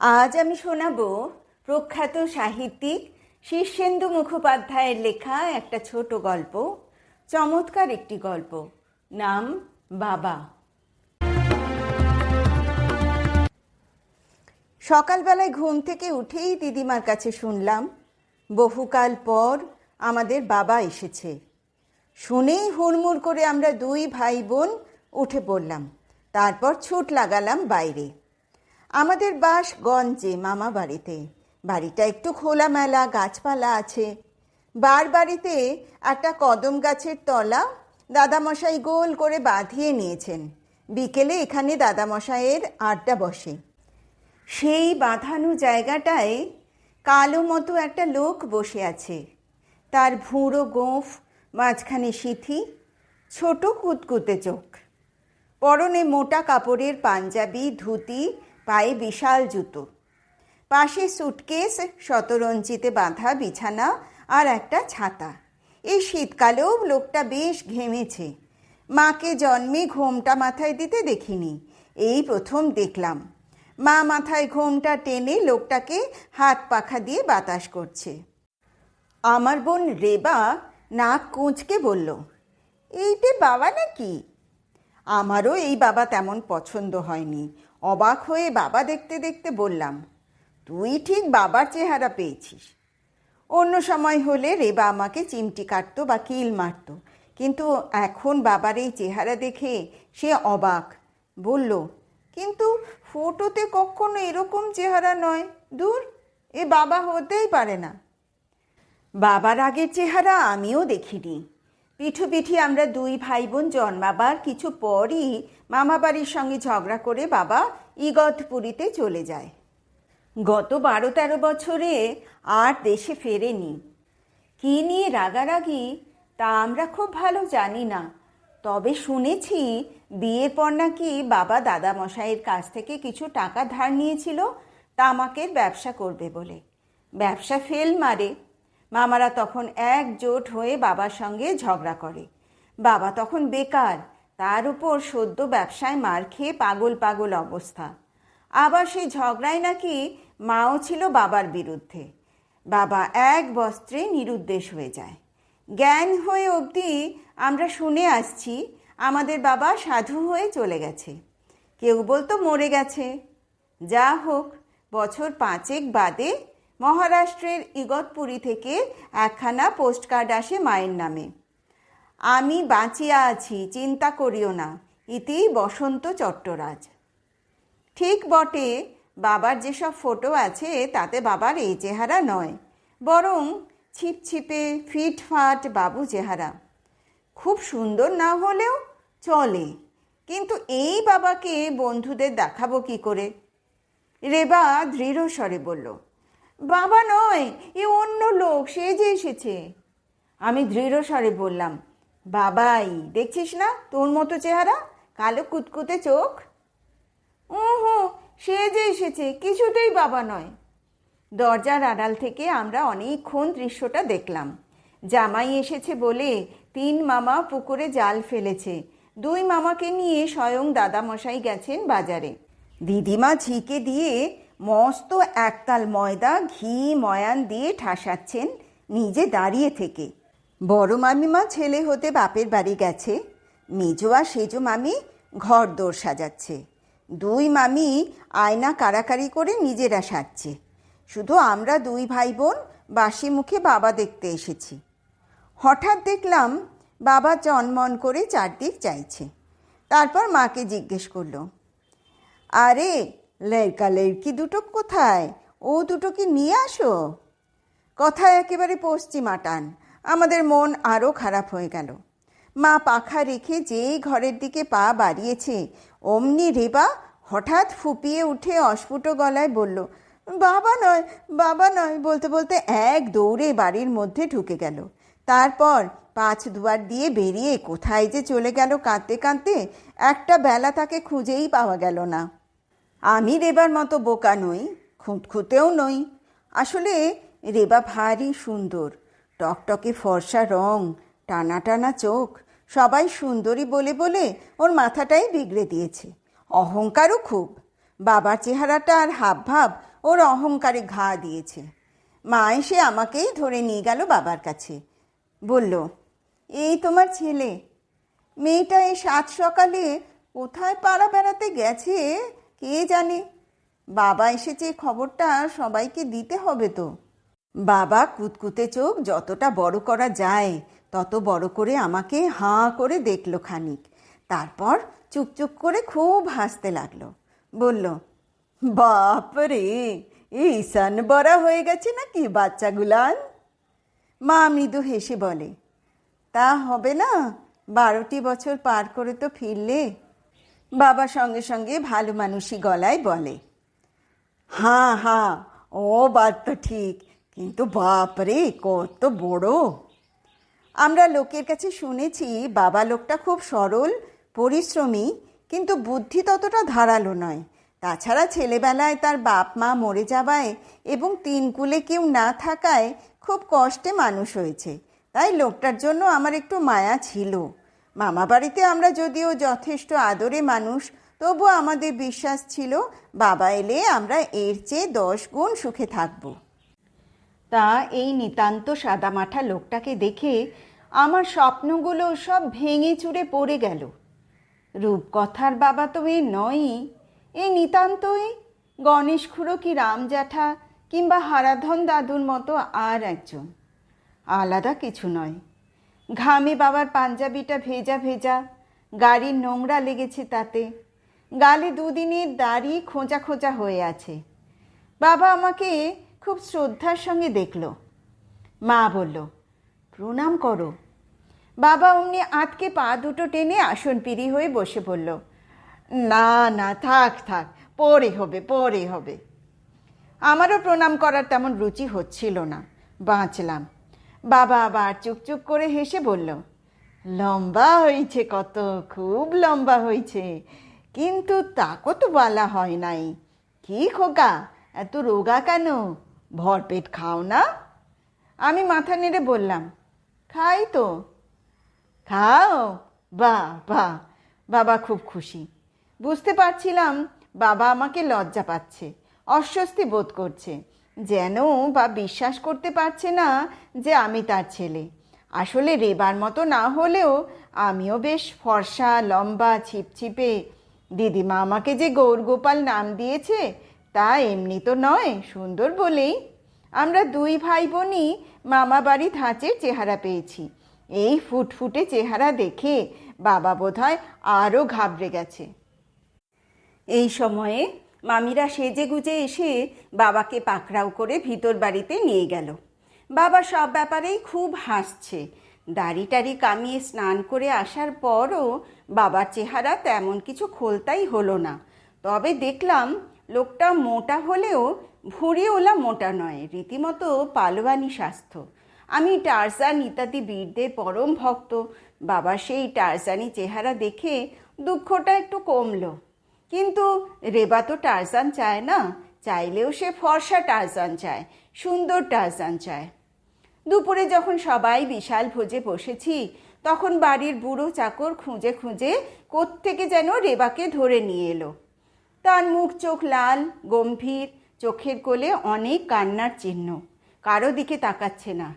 আজ আমি শোনাব প্রখ্যাত সাহিত্যিক শীর্ষেন্দু মুখোপাধ্যায়ের লেখা একটা ছোট গল্প, চমৎকার একটি গল্প, নাম বাবা। সকালবেলায় ঘুম থেকে উঠেই দিদিমার কাছে শুনলাম, বহুকাল পর আমাদের বাবা এসেছে। শুনেই হুড়মুড় করে আমরা দুই ভাই বোন উঠে পড়লাম, তারপর ছুট লাগালাম বাইরে। আমাদের বাস গঞ্জে মামা বাড়িতে। বাড়িটা একটু খোলামেলা, গাছপালা আছে। বার বাড়িতে একটা কদম গাছের তলা দাদামশাই গোল করে বাঁধিয়ে নিয়েছেন। বিকেলে এখানে দাদামশাইয়ের আড্ডা বসে। সেই বাঁধানো জায়গাটায় কালো মতো একটা লোক বসে আছে। তার ভুঁড়ো গোঁফ, মাঝখানে সিথি, ছোট কুতকুতে চোখ। পরনে মোটা কাপড়ের পাঞ্জাবি, ধুতি পায়ে বিশাল জুতো। পাশে সুটকেস, শতরঞ্জিতে বাঁধা বিছানা আর একটা ছাতা। এই শীতকালেও লোকটা বেশ ঘেমেছে। মাকে জন্মে ঘোমটা মাথায় দিতে দেখিনি। এই প্রথম দেখলাম। মা মাথায় ঘোমটা টেনে লোকটাকে হাত পাখা দিয়ে বাতাস করছে। আমার বোন রেবা নাক কুঁচকে বলল, এইটে বাবা নাকি? আমারও এই বাবা তেমন পছন্দ হয়নি। অবাক হয়ে বাবা দেখতে দেখতে বললাম, তুই ঠিক বাবার চেহারা পেয়েছিস। অন্য সময় হলে রেবা আমাকে চিমটি কাটতো বা কিল মারতো, কিন্তু এখন বাবার এই চেহারা দেখে সে অবাক। বলল, কিন্তু ফটোতে কখনো এরকম চেহারা নয়, দূর, এ বাবা হতেই পারে না। বাবার আগের চেহারা আমিও দেখিনি। পিঠু পিঠি আমরা দুই ভাই বোন জন্মাবার কিছু পরই মামা বাড়ির সঙ্গে ঝগড়া করে বাবা ইগতপুরীতে চলে যায়। গত বারো তেরো বছরে আর দেশে ফেরেনি। কী নিয়ে রাগারাগি তা আমরা খুব ভালো জানি না। তবে শুনেছি বিয়ের পর নাকি বাবা দাদামশাইয়ের কাছ থেকে কিছু টাকা ধার নিয়েছিল, তামাকের ব্যবসা করবে বলে। ব্যবসা ফেল মারে। মামারা তখন একজোট হয়ে বাবার সঙ্গে ঝগড়া করে। বাবা তখন বেকার, তার উপর সদ্য ব্যবসায় মার খেয়ে পাগল পাগল অবস্থা। আবার সেই ঝগড়ায় নাকি মাও ছিল বাবার বিরুদ্ধে। বাবা এক বস্ত্রে নিরুদ্দেশ হয়ে যায়। জ্ঞান হয়ে অবধি আমরা শুনে আসছি, আমাদের বাবা সাধু হয়ে চলে গেছে। কেউ বলতো মরে গেছে। যা হোক, বছর পাঁচেক বাদে মহারাষ্ট্রের ইগতপুরী থেকে একখানা পোস্টকার্ড আসে মায়ের নামে। আমি বাঁচিয়া আছি, চিন্তা করিও না ইতি বসন্ত চট্টরাজ। ঠিক বটে, বাবার যেসব ফটো আছে, তাতে বাবার এই চেহারা নয়, বরং ছিপছিপে ফিটফাট বাবু চেহারা। খুব সুন্দর না হলেও চলে, কিন্তু এই বাবাকে বন্ধুদের দেখাবো কি করে? রেবা দৃঢ় স্বরে বলল বাবা নয়, এ অন্য লোক, সে যে এসেছে। আমি দৃঢ় স্বরে বললাম, বাবাই, দেখছিস না তোর মতো চেহারা? কালো কুতকুতে চোখ। ও সে যে এসেছে, কিছুতেই বাবা নয়। দরজার আড়াল থেকে আমরা অনেকক্ষণ দৃশ্যটা দেখলাম। জামাই এসেছে বলে তিন মামা পুকুরে জাল ফেলেছে। দুই মামাকে নিয়ে স্বয়ং দাদামশাই গেছেন বাজারে। দিদিমা ঝিকে দিয়ে মস্ত একতাল ময়দা ঘি ময়ান দিয়ে ঠাসাচ্ছেন নিজে দাঁড়িয়ে থেকে। বড় মামিমা ছেলে হতে বাপের বাড়ি গেছে। মেজো আর সেজো মামি ঘর দোর সাজাচ্ছে। দুই মামি আয়না কারাকারি করে নিজেরা সাজছে। শুধু আমরা দুই ভাই বোন বাসি মুখে বাবা দেখতে এসেছি। হঠাৎ দেখলাম বাবা চনমন করে চারদিক চাইছে। তারপর মাকে জিজ্ঞেস করল, আরে লেরকা লেরকি দুটো কোথায়? ও দুটো কি নিয়ে আসো। কথায় একেবারে পশ্চিমা টান আমাদের মন আরও খারাপ হয়ে গেল। মা পাখা রেখে যেই ঘরের দিকে পা বাড়িয়েছে, অমনি রেবা হঠাৎ ফুপিয়ে উঠে অস্ফুট গলায় বলল, বাবা নয় বাবা নয়, বলতে বলতে এক দৌড়ে বাড়ির মধ্যে ঢুকে গেল। তারপর পাঁচ দুয়ার দিয়ে বেরিয়ে কোথায় যে চলে গেল কাঁদতে কাঁদতে, একটা বেলা তাকে খুঁজেই পাওয়া গেল না। আমি রেবার মতো বোকা নই, খুঁতখুঁতেও নই। আসলে রেবা ভারী সুন্দর। টকটকে ফর্সা রং, টানা টানা চোখ, সবাই সুন্দরী বলে বলে ওর মাথাটাই বিগড়ে দিয়েছে। অহংকারও খুব। বাবার চেহারাটা আর হাবভাব ওর অহংকারে ঘা দিয়েছে। মা এসে আমাকেই ধরে নিয়ে গেল বাবার কাছে। বলল, এই তোমার ছেলে, মেয়েটা এই সাত সকালে কোথায় পাড়া বেড়াতে গেছে? কে জানে? বাবা এসেছে, খবরটা সবাইকে দিতে হবে তো। বাবা কুতকুতে চোখ যতটা বড় করা যায়, তত বড় করে আমাকে হাঁ করে দেখল খানিক। তারপর চুপচুপ করে খুব হাসতে লাগল। বলল বাপরে ঈশান বড়া হয়ে গেছে নাকি বাচ্চাগুলান? মা মৃদু হেসে বলে, তা হবে না, বারোটি বছর পার করে তো ফিরলে বাবা সঙ্গে সঙ্গে ভালো মানুষই গলায় বলে হ্যাঁ হ্যাঁ ও বাদ তো ঠিক, কিন্তু বাপরে কত বড়। আমরা লোকের কাছে শুনেছি, বাবা লোকটা খুব সরল, পরিশ্রমী, কিন্তু বুদ্ধি ততটা ধারালো নয়। তাছাড়া ছেলেবেলায় তার বাপ মা মরে যাওয়ায় এবং তিন কুলে কেউ না থাকায় খুব কষ্টে মানুষ হয়েছে। তাই লোকটার জন্য আমার একটু মায়া ছিল। মামা বাড়িতে আমরা যদিও যথেষ্ট আদরে মানুষ, তবু আমাদের বিশ্বাস ছিল বাবা এলে আমরা এর চেয়ে দশ গুণ সুখে থাকব। তা এই নিতান্ত সাদামাঠা লোকটাকে দেখে আমার স্বপ্নগুলো সব ভেঙে চুরে পড়ে গেল। রূপকথার বাবা তো এ নয়ই এই নিতান্তই গণেশ খুড়ো কি রাম জ্যাঠা কিংবা হারাধন দাদুর মতো আর একজন। আলাদা কিছু নয়। ঘামে বাবার পাঞ্জাবিটা ভেজা ভেজা, গাড়ির নোংরা লেগেছে তাতে। গালে দুদিনের দাড়ি খোঁজা খোঁজা হয়ে আছে। বাবা আমাকে খুব শ্রদ্ধার সঙ্গে দেখল। মা বলল, প্রণাম করো। বাবা অমনি আতকে পা দুটো টেনে আসন পিড়ি হয়ে বসে পড়ল। না না, থাক থাক, পরে হবে পরে হবে। আমারও প্রণাম করার তেমন রুচি হচ্ছিল না। বাঁচলাম। বাবা আবার চুপচুপ করে হেসে বলল, লম্বা হয়েছে কত, খুব লম্বা হয়েছে কিন্তু তাকও তো বলা হয় নাই। কি খোকা, এত রোগা কেন? ভরপেট খাও না? আমি মাথা নেড়ে বললাম, খাই তো। খাও? বাহ বাহ, বাবা খুব খুশি। বুঝতে পারছিলাম বাবা আমাকে লজ্জা পাচ্ছে, অস্বস্তি বোধ করছে। যেন বা বিশ্বাস করতে পারছে না যে আমি তার ছেলে। আসলে রেবার মতো না হলেও আমিও বেশ ফর্সা, লম্বা, ছিপছিপে। দিদিমা আমাকে যে গৌরগোপাল নাম দিয়েছে, তা এমনি তো নয়, সুন্দর বলেই। আমরা দুই ভাই বোনই মামা বাড়ি ধাঁচের চেহারা পেয়েছি। এই ফুটফুটে চেহারা দেখে বাবা বোধহয় আরও ঘাবড়ে গেছে। এই সময়ে মামিরা সেজে গুজে এসে বাবাকে পাকড়াও করে ভিতর বাড়িতে নিয়ে গেল। বাবা সব ব্যাপারেই খুব হাসছে। দাড়ি টাড়ি কামিয়ে স্নান করে আসার পরও বাবার চেহারা তেমন কিছু খোলতাই হলো না। তবে দেখলাম লোকটা মোটা হলেও ভুঁড়ি ওলা মোটা নয়, রীতিমতো পালোয়ানি স্বাস্থ্য। আমি টারজান ইত্যাদি বীরদের পরম ভক্ত। বাবা সেই টারজানি চেহারা দেখে দুঃখটা একটু কমলো। কিন্তু রেবা তো টারজান চায় না, চাইলেও সে ফর্সা টারজান চায়, সুন্দর টারজান চায়। দুপুরে যখন সবাই বিশাল ভোজে বসেছি, তখন বাড়ির বুড়ো চাকর খুঁজে খুঁজে কোত্থেকে যেন রেবাকে ধরে নিয়ে এলো। তার মুখ চোখ লাল, গম্ভীর, চোখের কোলে অনেক কান্নার চিহ্ন, কারও দিকে তাকাচ্ছে না।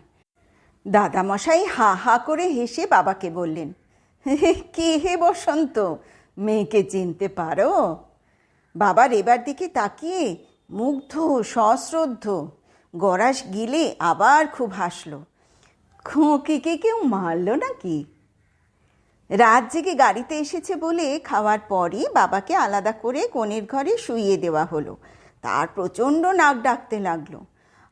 দাদামশাই হা হা করে হেসে বাবাকে বললেন কে হে বসন্ত মেয়েকে চিনতে পারো? বাবার এবার দিকে তাকিয়ে মুগ্ধ, সশ্রদ্ধ, গরাস গিলে আবার খুব হাসলো। খোঁকিকে কেউ মারল নাকি? রাত জেগে গাড়িতে এসেছে বলে খাওয়ার পরই বাবাকে আলাদা করে কনের ঘরে শুইয়ে দেওয়া হলো। তার প্রচণ্ড নাক ডাকতে লাগল।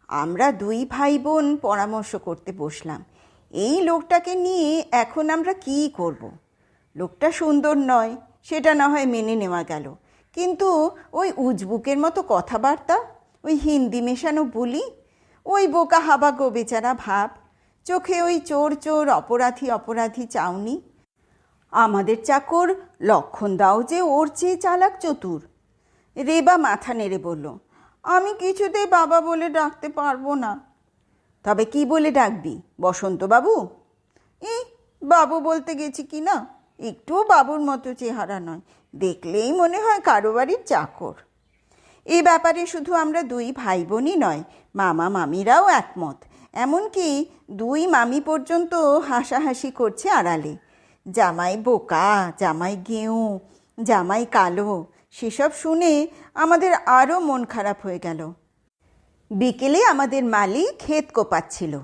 আমরা দুই ভাই বোন পরামর্শ করতে বসলাম। এই লোকটাকে নিয়ে এখন আমরা কী করব। লোকটা সুন্দর নয় সেটা না হয় মেনে নেওয়া গেল। কিন্তু ওই উজবুকের মতো কথাবার্তা, ওই হিন্দি মেশানো বলি, ওই বোকা হাবা গো বেচারা ভাব, চোখে ওই চোর চোর অপরাধী অপরাধী চাউনি, আমাদের চাকর লক্ষণ দাও যে ওর চেয়ে চালাক চতুর। রেবা মাথা নেড়ে বলল, আমি কিছুতেই বাবা বলে ডাকতে পারব না। তবে কি বলে ডাকবি বসন্তবাবু? এই বাবু বলতে গেছি কি না? একটুও বাবুর মতো চেহারা নয়। দেখলেই মনে হয় কারও বাড়ির চাকর। এ ব্যাপারে শুধু আমরা দুই ভাই বোনই নয়, মামা মামিরাও একমত। এমনকি দুই মামি পর্যন্ত হাসাহাসি করছে আড়ালে। জামাই বোকা, জামাই গেঁয়ো জামাই কালো, সেসব শুনে আমাদের আরও মন খারাপ হয়ে গেল। বিকেলে আমাদের মালি ক্ষেত কোপাচ্ছিল।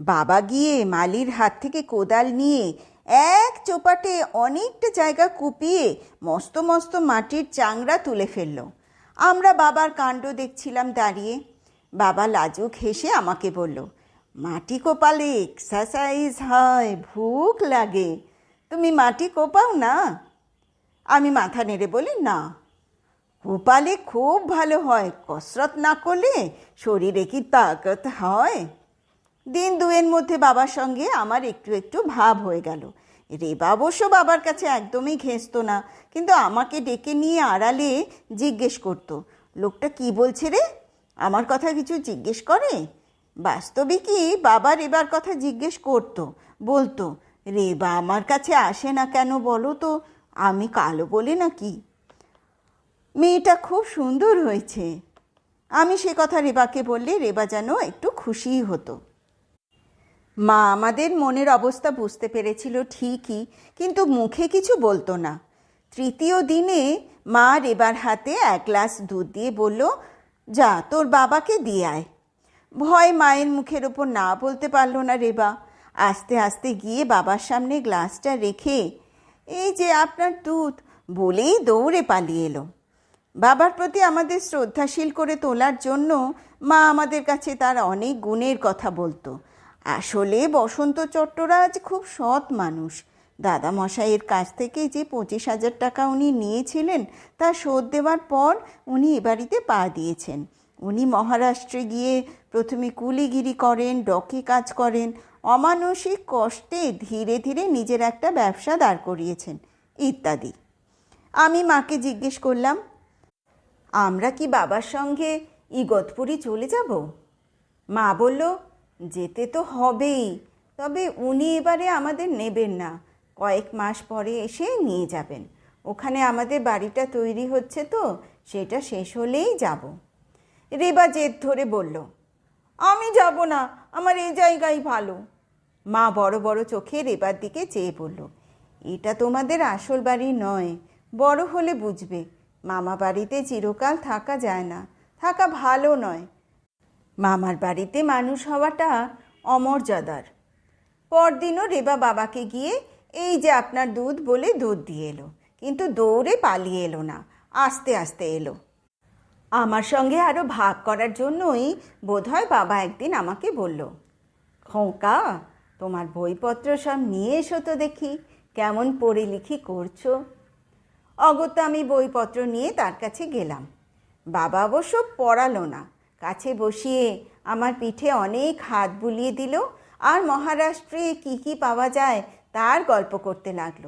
বাবা গিয়ে মালির হাত থেকে কোদাল নিয়ে এক চোপাটে অনেকটা জায়গা কুপিয়ে মস্ত মস্ত মাটির চাংড়া তুলে ফেলল। আমরা বাবার কাণ্ড দেখছিলাম দাঁড়িয়ে। বাবা লাজুক হেসে আমাকে বলল, মাটি কোপালে এক্সারসাইজ হয়, ভুক লাগে। তুমি মাটি কোপাও না? আমি মাথা নেড়ে বলি, না। কোপালে খুব ভালো হয়, কসরত না করলে শরীরে কি তাকত হয়? দিন দুয়ের মধ্যে বাবার সঙ্গে আমার একটু একটু ভাব হয়ে গেল। রেবা অবশ্য বাবার কাছে একদমই ঘেঁচতো না, কিন্তু আমাকে ডেকে নিয়ে আড়ালে জিজ্ঞেস করতো, লোকটা কি বলছে রে? আমার কথা কিছু জিজ্ঞেস করে? বাস্তবিকই বাবা রেবার কথা জিজ্ঞেস করতো, বলতো রেবা আমার কাছে আসে না কেন বলো তো? আমি কালো বলে নাকি? মেয়েটা খুব সুন্দর হয়েছে। আমি সে কথা রেবাকে বললে রেবা যেন একটু খুশিই হতো। মা, আমাদের মনের অবস্থা বুঝতে পেরেছিল ঠিকই, কিন্তু মুখে কিছু বলতো না। তৃতীয় দিনে মা রেবার হাতে এক গ্লাস দুধ দিয়ে বলল, যা, তোর বাবাকে দিয়ে আয়। ভয় মায়ের মুখের ওপর না বলতে পারল না রেবা। আস্তে আস্তে গিয়ে বাবার সামনে গ্লাসটা রেখে, এই যে আপনার দুধ, বলেই দৌড়ে পালিয়ে এলো। বাবার প্রতি আমাদের শ্রদ্ধাশীল করে তোলার জন্য মা আমাদের কাছে তার অনেক গুণের কথা বলতো। আসলে বসন্ত চট্টরাজ খুব সৎ মানুষ। দাদা মশাইয়ের কাছ থেকে যে পঁচিশ হাজার টাকা উনি নিয়েছিলেন, তা শোধ দেওয়ার পর উনি এ বাড়িতে পা দিয়েছেন। উনি মহারাষ্ট্রে গিয়ে প্রথমে কুলিগিরি করেন, ডকে কাজ করেন। অমানসিক কষ্টে ধীরে ধীরে নিজের একটা ব্যবসা দাঁড় করিয়েছেন, ইত্যাদি। আমি মাকে জিজ্ঞেস করলাম, আমরা কি বাবার সঙ্গে ইগতপুরি চলে যাব? মা বলল যেতে তো হবেই। তবে উনি এবারে আমাদের নেবেন না। কয়েক মাস পরে এসে নিয়ে যাবেন। ওখানে আমাদের বাড়িটা তৈরি হচ্ছে তো, সেটা শেষ হলেই যাব। রেবা জেদ ধরে বলল, আমি যাব না, আমার এই জায়গায় ভালো। মা বড় বড় চোখে রেবার দিকে চেয়ে বলল, এটা তোমাদের আসল বাড়ি নয়, বড় হলে বুঝবে। মামা বাড়িতে চিরকাল থাকা যায় না, থাকা ভালো নয়। মামার বাড়িতে মানুষ হওয়াটা অমর্যাদার। পরদিনও রেবা বাবাকে গিয়ে, এই যে আপনার দুধ বলে দুধ দিয়ে এলো। কিন্তু দৌড়ে পালিয়ে এলো না, আস্তে আস্তে এলো। আমার সঙ্গে আরও ভাগ করার জন্যই বোধহয় বাবা একদিন আমাকে বলল, খোঁকা, তোমার বইপত্র সব নিয়ে এসো তো দেখি, কেমন পড়ে লিখি করছ? অগত্যা আমি বইপত্র নিয়ে তার কাছে গেলাম। বাবা অবশ্য পড়ালো না কাছে বসিয়ে আমার পিঠে অনেক হাত বুলিয়ে দিল আর মহারাষ্ট্রে কি কি পাওয়া যায় তার গল্প করতে লাগল।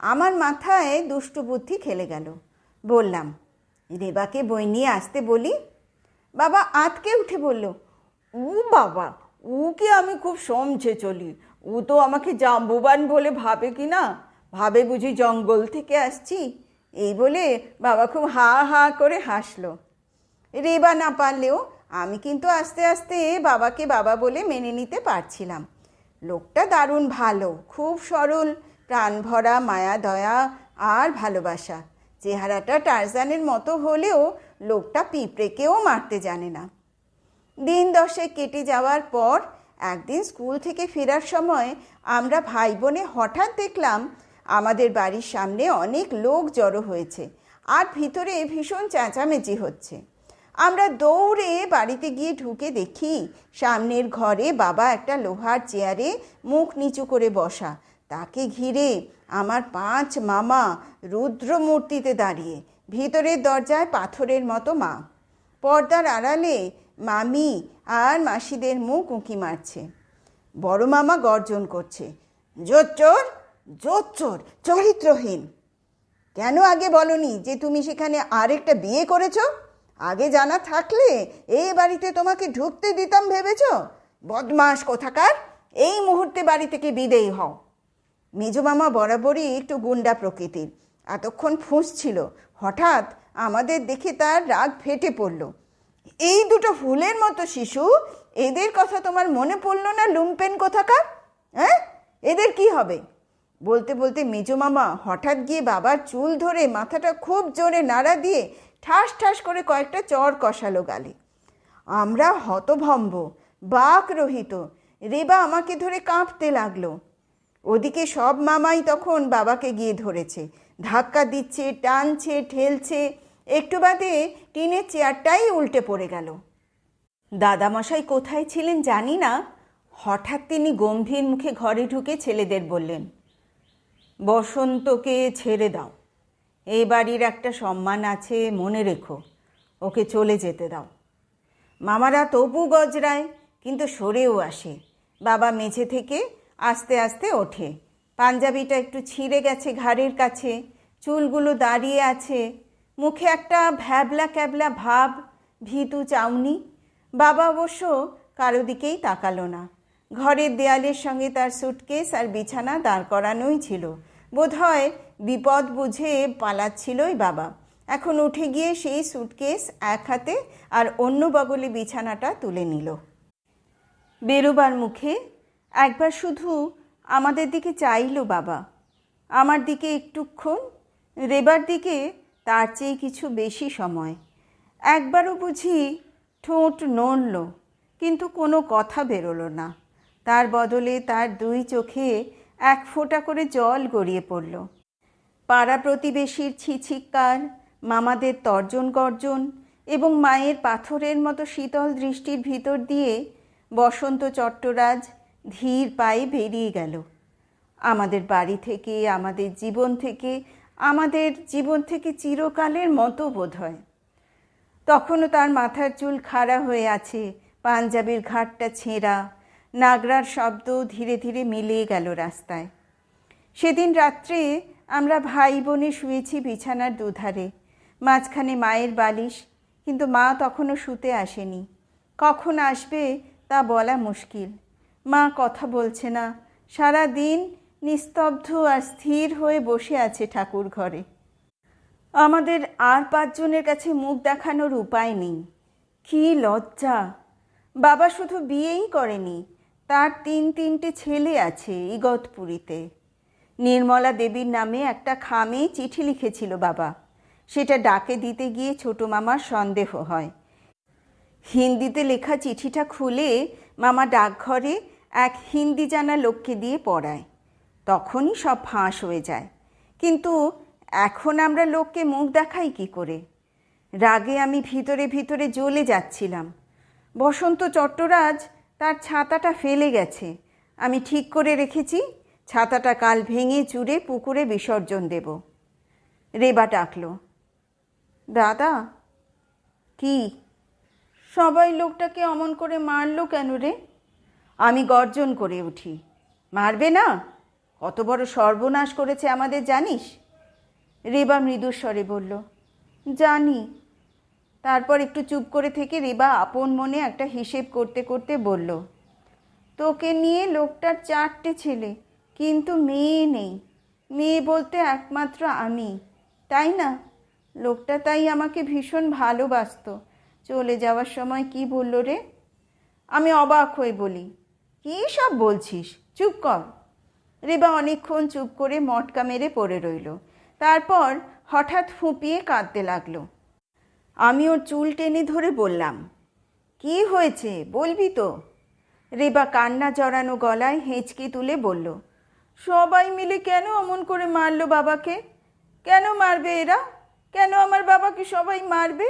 আমার মাথায় দুষ্টু বুদ্ধি খেলে গেল। বললাম, রেবাকে বই নিয়ে আসতে বলি? বাবা আতকে উঠে বলল, উ বাবা ওকে আমি খুব সমঝে চলি। উ তো আমাকে জাম্বুবান বলে ভাবে কি না? ভাবে বুঝি জঙ্গল থেকে আসছি। এই বলে বাবা খুব হা হা করে হাসলো। রেবা না পারলেও আমি কিন্তু আস্তে আস্তে বাবাকে বাবা বলে মেনে নিতে পারছিলাম। লোকটা দারুণ ভালো, খুব সরল, প্রাণ ভরা, মায়া, দয়া আর ভালোবাসা। চেহারাটা টারজানের মতো হলেও লোকটা পিঁপড়েকেও মারতে জানে না। দিন দশে কেটে যাওয়ার পর একদিন স্কুল থেকে ফেরার সময় আমরা ভাই বোনে হঠাৎ দেখলাম আমাদের বাড়ির সামনে অনেক লোক জড়ো হয়েছে আর ভিতরে ভীষণ চেঁচামেচি হচ্ছে। আমরা দৌড়ে বাড়িতে গিয়ে ঢুকে দেখি, সামনের ঘরে বাবা একটা লোহার চেয়ারে মুখ নিচু করে বসা। তাকে ঘিরে আমার পাঁচ মামা রুদ্রমূর্তিতে দাঁড়িয়ে, ভিতরের দরজায় পাথরের মতো মা। পর্দার আড়ালে মামি আর মাসিদের মুখ উঁকি মারছে। বড় মামা গর্জন করছে জোচ্চোর জোচ্চোর চরিত্রহীন। কেন আগে বলনি যে তুমি সেখানে আরেকটা বিয়ে করেছ? আগে জানা থাকলে এই বাড়িতে তোমাকে ঢুকতে দিতাম ভেবেছ? বদমাস কোথাকার? এই মুহূর্তে বাড়ি থেকে বিদেয়ী হও। মেজো মামা বরাবরই একটু গুন্ডা প্রকৃতির। এতক্ষণ ফুঁসছিল হঠাৎ আমাদের দেখে তার রাগ ফেটে পড়ল। এই দুটো ফুলের মতো শিশু? এদের কথা তোমার মনে পড়ল না লুম্পেন কোথাকার? হ্যাঁ? এদের কি হবে? বলতে বলতে মেজো মামা হঠাৎ গিয়ে বাবার চুল ধরে মাথাটা খুব জোরে নাড়া দিয়ে ঠাস ঠাস করে কয়েকটা চর কষালো গালে। আমরা হতভম্ব, বাক রহিত, রেবা আমাকে ধরে কাঁপতে লাগল। ওদিকে সব মামাই তখন বাবাকে গিয়ে ধরেছে। ধাক্কা দিচ্ছে, টানছে, ঠেলছে, একটু বাদে টিনের চেয়ারটাই উল্টে পড়ে গেল। দাদামশাই কোথায় ছিলেন জানি না? হঠাৎ তিনি গম্ভীর মুখে ঘরে ঢুকে ছেলেদের বললেন, বসন্তকে ছেড়ে দাও। এই বাড়ির একটা সম্মান আছে, মনে রেখো। ওকে চলে যেতে দাও। মামারা তবু গজরায়, কিন্তু সরেও আসে। বাবা মেঝে থেকে আস্তে আস্তে ওঠে। পাঞ্জাবিটা একটু ছিঁড়ে গেছে ঘাড়ের কাছে। চুলগুলো দাঁড়িয়ে আছে। মুখে একটা ভ্যাবলা ক্যাবলা ভাব, ভীতু চাউনি। বাবা অবশ্য কারও দিকেই তাকালো না। ঘরের দেয়ালের সঙ্গে তার সুটকেস আর বিছানা দাঁড় করানোই ছিল। বোধহয় বিপদ বুঝে পালাচ্ছিলই বাবা। এখন উঠে গিয়ে সেই সুটকেস এক হাতে আর অন্য বগলে বিছানাটা তুলে নিল। বেরোবার মুখে একবার শুধু আমাদের দিকে চাইল বাবা। আমার দিকে একটুক্ষণ, রেবার দিকে তার চেয়ে কিছু বেশি সময়। একবারও বুঝি ঠোঁট নড়ল, কিন্তু কোনো কথা বেরোলো না। তার বদলে তার দুই চোখে এক ফোঁটা করে জল গড়িয়ে পড়ল। পাড়া প্রতিবেশীর ছিছিক্কার, মামাদের তর্জন গর্জন এবং মায়ের পাথরের মতো শীতল দৃষ্টির ভিতর দিয়ে বসন্ত চট্টরাজ ধীর পায়ে বেরিয়ে গেল। আমাদের বাড়ি থেকে, আমাদের জীবন থেকে, আমাদের জীবন থেকে চিরকালের মতো বোধ হয়। তখনও তার মাথার চুল খাড়া হয়ে আছে, পাঞ্জাবির ঘাটটা ছেঁড়া নাগরার শব্দ ধীরে ধীরে মিলিয়ে গেল রাস্তায়। সেদিন রাত্রে আমরা ভাই বোনে শুয়েছি বিছানার দুধারে। মাঝখানে মায়ের বালিশ, কিন্তু মা তখনও শুতে আসেনি। কখন আসবে তা বলা মুশকিল। মা কথা বলছে না। সারা দিন নিস্তব্ধ আর স্থির হয়ে বসে আছে ঠাকুর ঘরে। আমাদের আর পাঁচজনের কাছে মুখ দেখানোর উপায় নেই। কী লজ্জা! বাবা শুধু বিয়েই করেনি তার তিন তিনটে ছেলে আছে ইগতপুরীতে। নির্মলা দেবীর নামে একটা খামে চিঠি লিখেছিল বাবা। সেটা ডাকে দিতে গিয়ে ছোটো মামার সন্দেহ হয়। হিন্দিতে লেখা চিঠিটা খুলে মামা ডাকঘরে এক হিন্দি জানা লোককে দিয়ে পড়ায়। তখনই সব ফাঁস হয়ে যায়। কিন্তু এখন আমরা লোককে মুখ দেখাই কি করে? রাগে আমি ভিতরে ভিতরে জ্বলে যাচ্ছিলাম। বসন্ত চট্টরাজ তার ছাতাটা ফেলে গেছে। আমি ঠিক করে রেখেছি, ছাতাটা কাল ভেঙে চুড়ে পুকুরে বিসর্জন দেব। রেবা ডাকলো, দাদা, কি? সবাই লোকটাকে অমন করে মারলো কেন রে? আমি গর্জন করে উঠি, মারবে না? কত বড় সর্বনাশ করেছে আমাদের জানিস? রেবা মৃদুস্বরে বলল, জানি তারপর একটু চুপ করে থেকে রেবা আপন মনে একটা হিসেব করতে করতে বলল, তোকে নিয়ে লোকটার চারটে ছেলে, কিন্তু মেয়ে নেই। মেয়ে বলতে একমাত্র আমি, তাই না? লোকটা তাই আমাকে ভীষণ ভালোবাসতো। চলে যাওয়ার সময় কি বলল রে? আমি অবাক হয়ে বলি, কী সব বলছিস? চুপ কর। রেবা অনেকক্ষণ চুপ করে মটকা মেরে পড়ে রইল। তারপর হঠাৎ ফুঁপিয়ে কাঁদতে লাগল। আমি ওর চুল টেনে ধরে বললাম, কি হয়েছে? বলবি তো? রেবা কান্না জড়ানো গলায় হেঁচকে তুলে বলল, সবাই মিলে কেন অমন করে মারলো বাবাকে? কেন মারবে এরা? কেন আমার বাবাকে সবাই মারবে?